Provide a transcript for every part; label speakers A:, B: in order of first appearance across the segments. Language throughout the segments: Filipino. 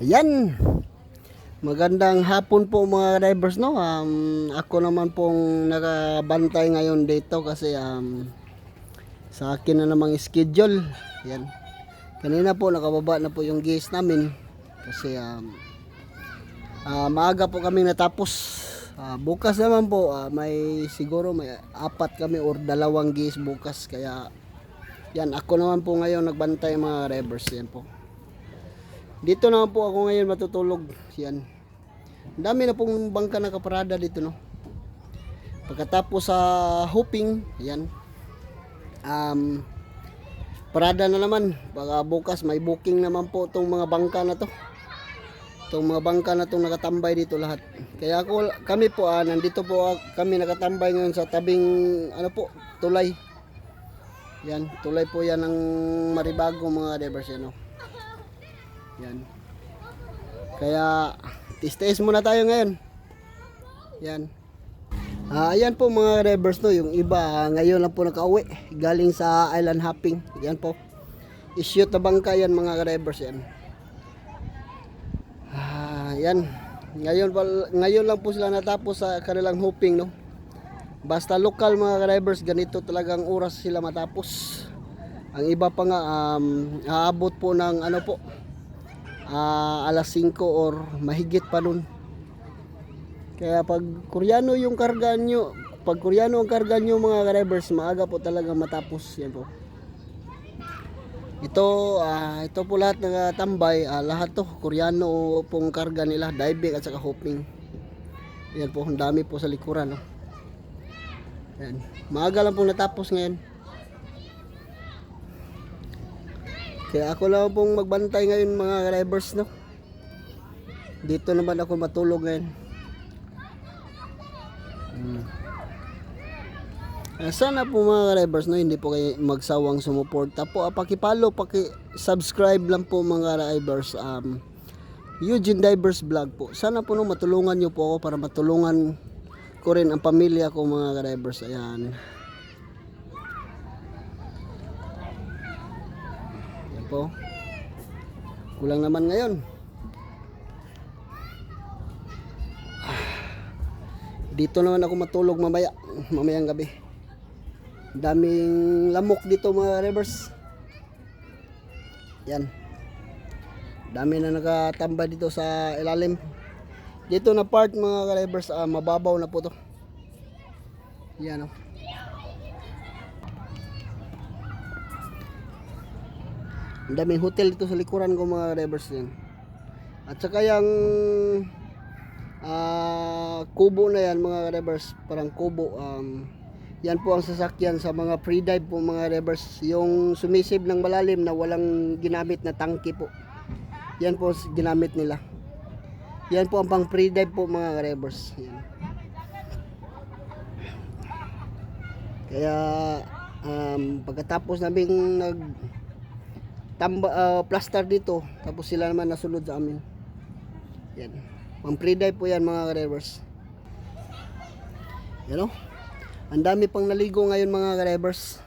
A: Yan. Magandang hapon po mga drivers no. Um, ako naman pong nakabantay ngayon dito kasi um, sa akin na namang schedule. Yan. Kanina po nakababa na po yung gas namin kasi um, ah, maaga po kami natapos. Ah, bukas naman po ah, may siguro may apat kami or dalawang gas bukas kaya yan ako naman po ngayon nagbantay mga drivers yan po. Dito naman po ako ngayon matutulog. Yan. Ang dami na pong bangka nakaparada dito, no? Pagkatapos sa hooping, yan. Um, parada na naman. Baka bukas may booking naman po itong mga bangka na to. Itong mga bangka na itong nakatambay dito lahat. Kaya ako, kami po, ah, nandito po ah, kami nakatambay ngayon sa tabing, ano po, tulay. Yan, tulay po yan ng Maribago mga drivers yan, no? Yan. Kaya tis-tis muna tayo ngayon. Yan. Ah, ayan po mga drivers no, yung iba ah, ngayon lang po nakauwi galing sa island hopping. Yan po. Issue na bangka yan mga drivers yan. Ah, yan. Ngayon ngayon lang po sila natapos sa kanilang hopping no. Basta lokal mga drivers ganito talagang oras sila matapos. Ang iba pa nga um, aabot po ng ano po ah, alas 5 or mahigit pa nun. Kaya pag Koreano yung karga nyo, pag Koreano ang karga nyo mga drivers, maaga po talaga matapos yan po. Ito, ah, ito po lahat ng tambay, ah, lahat to Koreano pong karga nila, diving at saka hopping. Yan po, ang dami po sa likuran. No? Yan. Maaga lang po natapos ngayon. Kaya ako lang pong magbantay ngayon mga drivers no. Dito naman ako matulog ngayon. Hmm. Ah, Sana po mga drivers no, hindi po kayo magsawang sumuporta po. Ah, paki-follow, paki-subscribe lang po mga drivers. Um, Eugene Divers Vlog po. Sana po no, matulungan nyo po ako para matulungan ko rin ang pamilya ko mga drivers. Ayan. Po. Kulang naman ngayon. Ah. Dito naman ako matulog mamaya, mamayang gabi. Daming lamok dito mga rivers. Yan. Dami na nakatambay dito sa ilalim. Dito na part mga rivers, ah, mababaw na po to. Yan oh. Ang daming hotel dito sa likuran ko mga drivers yan. At saka yung ah, kubo na yan mga drivers, parang kubo. Um, yan po ang sasakyan sa mga pre-dive po mga drivers. Yung sumisib ng malalim na walang ginamit na tangke po. Yan po ginamit nila. Yan po ang pang pre-dive po mga drivers. Yan. Kaya um, pagkatapos naming nag tamba, ah, plaster dito. Tapos sila naman nasunod sa amin. Yan. Pang pre-dive po yan mga drivers yan o ang dami pang naligo ngayon mga drivers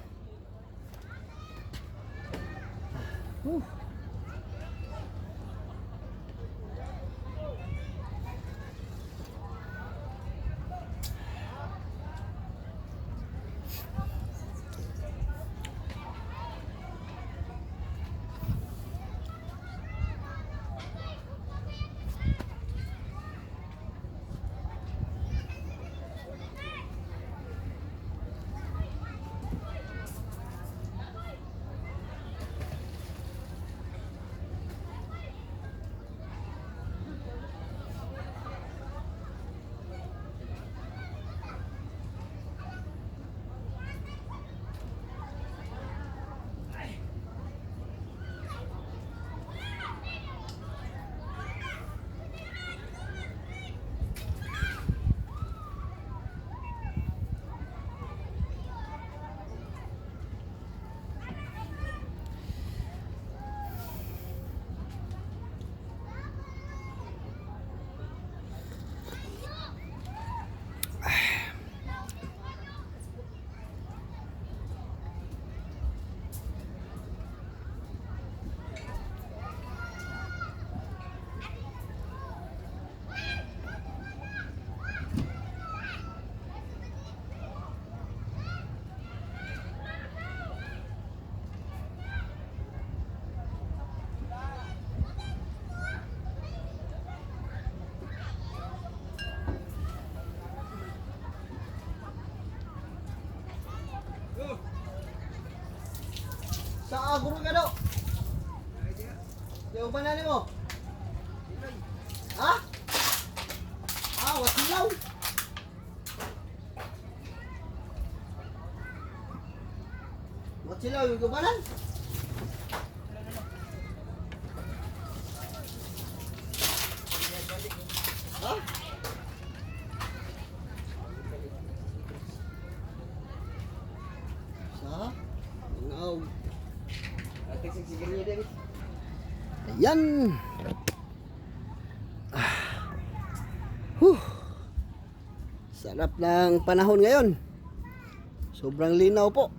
A: magkano? Yung ba na mo? Ha? Ah, wasilaw. Wasilaw yung gubanan? Ha? Sa? Ayan. Ah. Huh. Sarap ng panahon ngayon. Sobrang linaw po.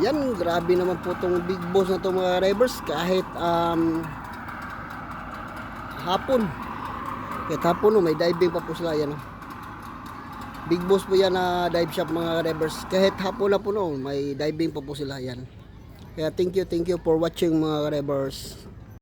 A: Yan, grabe naman po tong big boss na to mga drivers kahit um, hapon. Kahit hapon no, may diving pa po sila yan. oh. Big boss po yan na dive shop mga drivers. Kahit hapon na po no, may diving pa po sila yan. Kaya thank you, thank you for watching mga drivers.